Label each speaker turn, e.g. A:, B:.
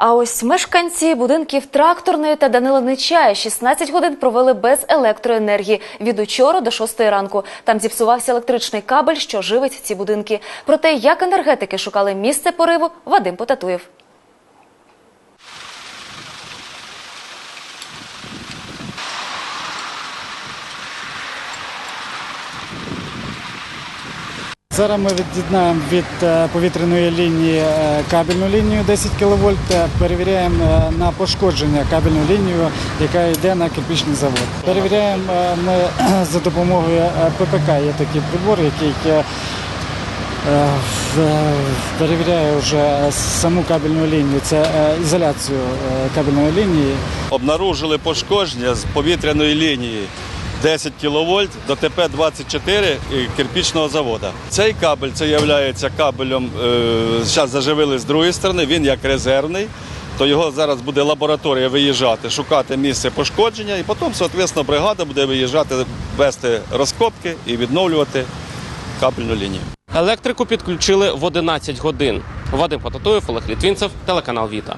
A: А ось мешканці будинків тракторної та Данила Нечая 16 годин провели без електроенергії від учора до 6 ранку. Там зіпсувався електричний кабель, що живить ці будинки. Про те, як енергетики шукали місце пориву, Вадим Потатуєв.
B: Зараз ми від'єднаємо від е, повітряної лінії е, кабельну лінію 10 кВт, перевіряємо е, на пошкодження кабельну лінію, яка йде на кирпичний завод. Перевіряємо ми за допомогою ППК. Є такий прибор, який перевіряє вже саму кабельну лінію. Це ізоляцію кабельної лінії.
C: обнаружили пошкодження з повітряної лінії 10 кВт до ТП-24 кирпічного заводу. Цей кабель це є кабелем, зараз заживили з другої сторони, він як резервний, то його зараз буде лабораторія виїжджати, шукати місце пошкодження, і потім, соответственно, бригада буде виїжджати, вести розкопки і відновлювати кабельну лінію.
D: Електрику підключили в 11 годин. Вадим Потатуєв, Олег Літвінцев, телеканал Віта.